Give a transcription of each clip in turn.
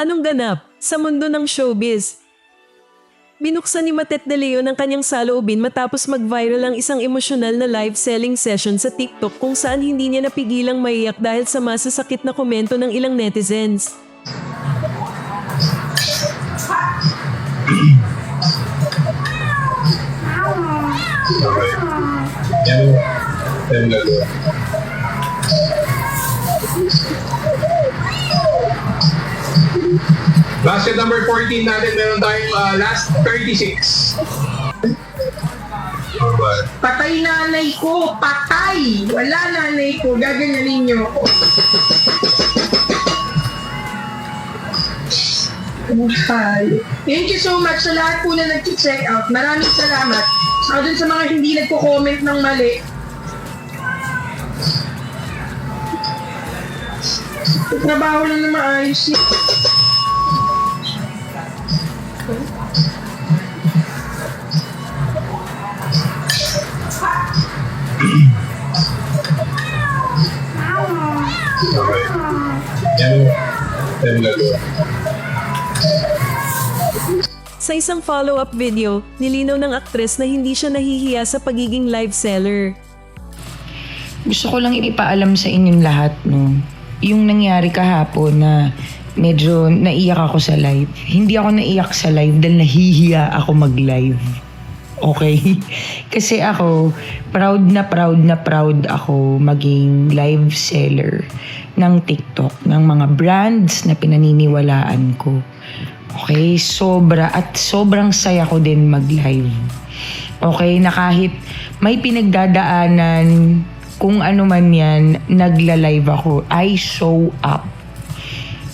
Anong ganap sa mundo ng showbiz? Binuksan ni Matet De Leon ang kanyang saloobin matapos mag-viral ang isang emosyonal na live selling session sa TikTok kung saan hindi niya napigilang maiyak dahil sa masasakit na komento ng ilang netizens. Yan Basket number 14 natin, meron tayong ah, last 36. Alright. Patay nanay ko! Patay! Wala nanay ko! Gaganyanin niyo ako. Buhay. Thank you so much sa lahat po na nag-check out. Maraming salamat. Saka dun sa mga hindi nagko-comment ng mali. Trabaho lang na maayos Sa isang follow-up video, nilinaw ng aktres na hindi siya nahihiya sa pagiging live seller. Gusto ko lang ipaalam sa inyong lahat, no? Yung nangyari kahapon na medyo naiyak ako sa live. Hindi ako naiyak sa live dahil nahihiya ako mag-live. Okay? Kasi ako, proud na proud na proud ako maging live seller ng TikTok, ng mga brands na pinaniniwalaan ko. Okay? Sobra at sobrang saya ko din mag-live. Okay? Na kahit may pinagdadaanan, kung ano man yan, nagla-live ako. I show up.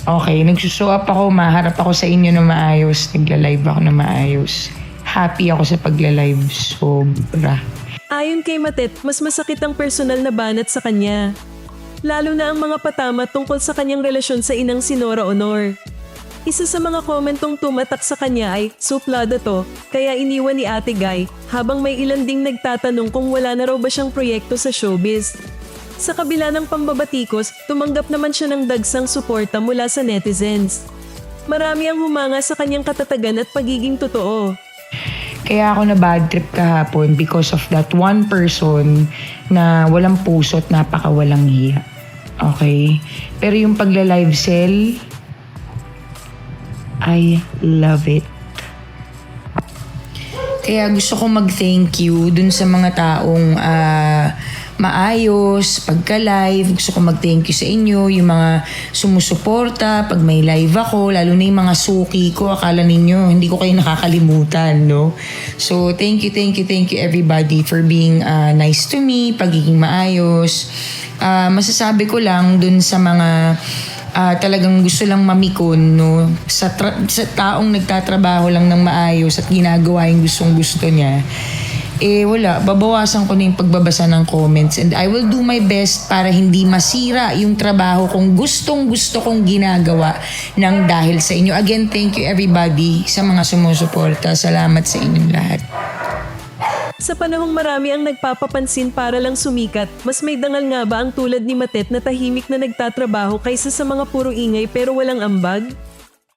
Okay, nagsushow up ako, maharap ako sa inyo na maayos, nagla-live ako na maayos. Happy ako sa pagla-live, sobra. Ayon kay Matet, mas masakit ang personal na banat sa kanya. Lalo na ang mga patama tungkol sa kanyang relasyon sa inang si Nora Honor. Isa sa mga komentong tumatak sa kanya ay, suplada to, kaya iniwan ni Ate Guy habang may ilan ding nagtatanong kung wala na raw ba siyang proyekto sa showbiz. Sa kabila ng pambabatikos, tumanggap naman siya ng dagsang suporta mula sa netizens. Marami ang humanga sa kanyang katatagan at pagiging totoo. Kaya ako na bad trip kahapon because of that one person na walang puso at napakawalang hiya. Okay? Pero yung pagla-live sell, I love it. Kaya gusto ko mag-thank you dun sa mga taong ah, maayos, pagka-live. Gusto ko mag-thank you sa inyo, yung mga sumusuporta pag may live ako, lalo na yung mga suki ko. Akala ninyo, hindi ko kayo nakakalimutan, no? So, thank you, thank you, thank you everybody for being ah, nice to me, pagiging maayos. Ah, masasabi ko lang dun sa mga ah, talagang gusto lang mamikon no sa tra- sa taong nagtatrabaho lang ng maayos at ginagawa yung gustong gusto niya eh wala. Babawasan ko na yung pagbabasa ng comments. And I will do my best para hindi masira yung trabaho kung gustong gusto kong ginagawa ng dahil sa inyo. Again thank you everybody sa mga sumusuporta. Salamat sa inyong lahat. Sa panahong marami ang nagpapapansin para lang sumikat, mas may dangal nga ba ang tulad ni Matet na tahimik na nagtatrabaho kaysa sa mga puro ingay pero walang ambag?